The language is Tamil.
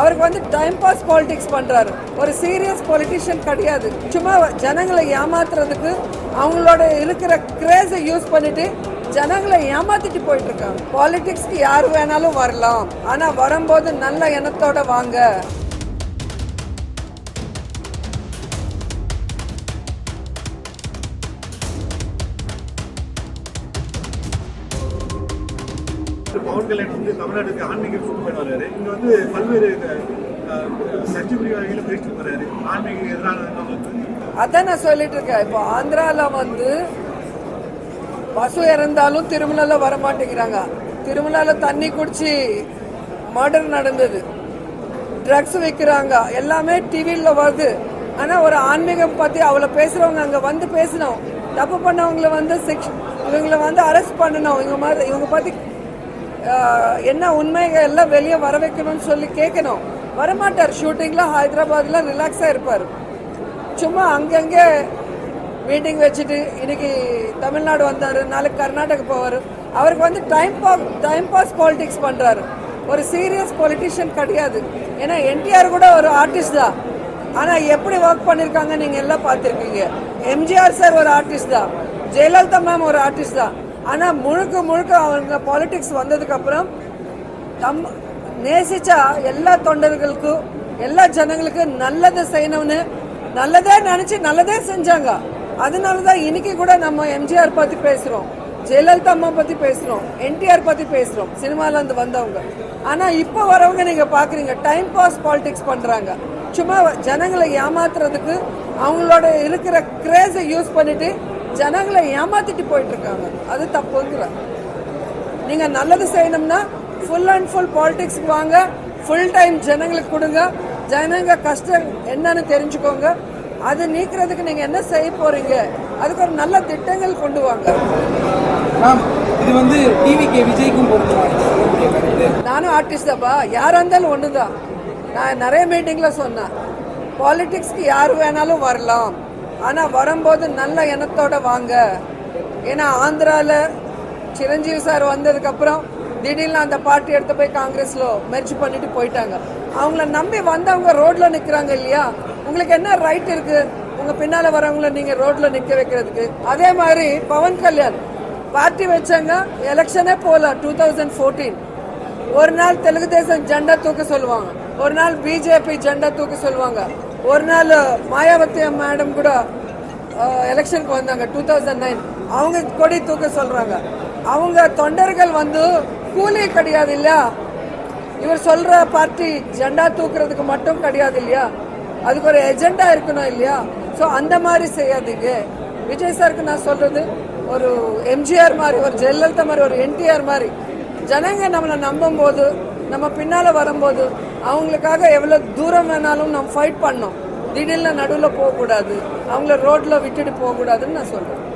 அவருக்கு வந்து டைம் பாஸ் பாலிடிக்ஸ் பண்றாரு. ஒரு சீரியஸ் பொலிட்டிஷியன் கிடையாது. சும்மா ஜனங்களை ஏமாத்துறதுக்கு அவங்களோட இருக்கிற கிரேஸை யூஸ் பண்ணிட்டு ஜனங்களை ஏமாத்திட்டு போயிட்டு இருக்காங்க. பாலிடிக்ஸ்க்கு யார் வேணாலும் வரலாம். ஆனா வரும்போது நல்ல எண்ணத்தோட வாங்க. பவன் கல்யாண் வந்து தமிழ்நாட்டுக்கு ஆன்மீக சுற்றுப்பயணம் வர்றாரு. இங்க வந்து பல்வேறு சர்ச்சைக்குரியவர்களும் பேசிட்டு வர்றாரு. ஆன்மீக எதிரான அதான் நான் சொல்லிட்டு இருக்கேன். இப்போ ஆந்திரால வந்து பசு இறந்தாலும் திருமலால வர மாட்டேங்கிறாங்க திருமணால தண்ணி குடிச்சு மர்டர் நடந்தது. ட்ரக்ஸ் விற்கிறாங்க எல்லாமே டிவியில் வருது. ஆனா ஒரு ஆன்மீகம் பத்தி அவளை பேசுறவங்க அங்க வந்து பேசணும். தப்பு பண்ணவங்கள வந்து சிக்ஷ் இவங்கள வந்து அரெஸ்ட் பண்ணணும். இவங்க மாதிரி இவங்க பத்தி என்ன உண்மைகள் எல்லாம் வெளியே வர வைக்கணும்னு சொல்லி கேட்கணும். வரமாட்டார். ஷூட்டிங்ல ஹைதராபாத்தில் ரிலாக்ஸாக இருப்பார். சும்மா அங்கங்கே மீட்டிங் வச்சுட்டு இன்னைக்கு தமிழ்நாடு வந்தார் நாளைக்கு கர்நாடகா போவார். அவருக்கு வந்து time pass time pass politics பண்ணுறாரு ஒரு சீரியஸ் பொலிட்டிஷியன் கிடையாது. ஏன்னா என்டிஆர் கூட ஒரு ஆர்டிஸ்ட் தான். ஆனால் எப்படி ஒர்க் பண்ணியிருக்காங்க நீங்கள் எல்லாம் பார்த்துருக்கீங்க. எம்ஜிஆர் சார் ஒரு ஆர்டிஸ்ட் தான். ஜெயலலிதா மேம் ஒரு ஆர்டிஸ்ட் தான். ஆனால் முழுக்க முழுக்க அவங்க பாலிடிக்ஸ் வந்ததுக்கப்புறம் தம் நேசிச்சா எல்லா தொண்டர்களுக்கும் எல்லா ஜனங்களுக்கும் நல்லது செய்யணும்னு நல்லதே நினச்சி நல்லதே செஞ்சாங்க. அதனால தான் இன்னைக்கு கூட நம்ம எம்ஜிஆர் பற்றி பேசுகிறோம் ஜெயலலிதா அம்மா பற்றி பேசுகிறோம் என்டிஆர் பற்றி பேசுகிறோம் சினிமாலேருந்து வந்தவங்க. ஆனால் இப்போ வரவங்க நீங்கள் பார்க்குறீங்க டைம் பாஸ் பாலிடிக்ஸ் பண்ணுறாங்க சும்மா ஜனங்களை ஏமாத்துறதுக்கு அவங்களோட இருக்கிற கிரேஸை யூஸ் பண்ணிட்டு ஜனங்களை ஏமாத்திட்டு போயிட்டு இருக்காங்க அது தப்புங்கிற. நீங்க நல்லது செய்யணும்னா ஃபுல் அண்ட் ஃபுல் பாலிடிக்ஸ்க்கு வாங்க. ஃபுல் டைம் ஜனங்களுக்கு கொடுங்க. ஜனங்க கஷ்டம் என்னன்னு தெரிஞ்சுக்கோங்க. அது நீக்கிறதுக்கு நீங்க என்ன செய்ய போறீங்க? அதுக்கு ஒரு நல்ல திட்டங்கள் கொண்டு வாங்க. இது வந்து விஜய்க்கும் நீங்க சொல்லக்கூடிய கருத்து நானும் ஆர்டிஸ்ட் தான்ப்பா யாரா இருந்தாலும் ஒன்று தான் நான் நிறைய மீட்டிங்கில் சொன்னேன். பாலிடிக்ஸ்க்கு யார் வேணாலும் வரலாம். ஆனால் வரும்போது நல்ல எண்ணத்தோட வாங்க. ஏன்னா ஆந்திராவில் சிரஞ்சீவி சார் வந்ததுக்கப்புறம் திடீர்னு அந்த பார்ட்டி எடுத்து போய் காங்கிரஸ்ல மெர்ஜ் பண்ணிட்டு போயிட்டாங்க. அவங்கள நம்பி வந்தவங்க ரோட்ல நிக்கிறாங்க இல்லையா? உங்களுக்கு என்ன ரைட் இருக்கு? உங்க பின்னால வரவங்கள நீங்க ரோட்ல நிக்க வைக்கிறதுக்கு. அதே மாதிரி பவன் கல்யாண் பார்ட்டி வச்சாங்க எலெக்ஷனே போல டூ தௌசண்ட் ஃபோர்டீன் ஒரு நாள் தெலுங்கு தேசம் ஜெண்டா தூக்க சொல்லுவாங்க. ஒரு நாள் பிஜேபி ஜெண்டா தூக்க சொல்லுவாங்க. ஒரு நாள் மாயாவதி மேடம் கூட எலெக்ஷனுக்கு வந்தாங்க டூ தௌசண்ட் நைன் அவங்க கொடி தூக்க சொல்றாங்க. அவங்க தொண்டர்கள் வந்து கூலி கிடையாது இல்லையா? இவர் சொல்ற பார்ட்டி ஜெண்டா தூக்குறதுக்கு மட்டும் கிடையாது இல்லையா? அதுக்கு ஒரு எஜெண்டா இருக்கணும் இல்லையா? ஸோ அந்த மாதிரி செய்யாதீங்க. விஜய் சாருக்கு நான் சொல்றது ஒரு எம்ஜிஆர் மாதிரி ஒரு ஜெயலலிதா மாதிரி ஒரு என்டிஆர் மாதிரி. ஜனங்க நம்மளை நம்பும் போது நம்ம பின்னால் வரும்போது அவங்களுக்காக எவ்வளோ தூரம் வேணாலும் நம்ம ஃபைட் பண்ணோம். திடீர்னு நடுவில் போகக்கூடாது. அவங்கள ரோட்டில் விட்டுட்டு போகக்கூடாதுன்னு நான் சொல்கிறேன்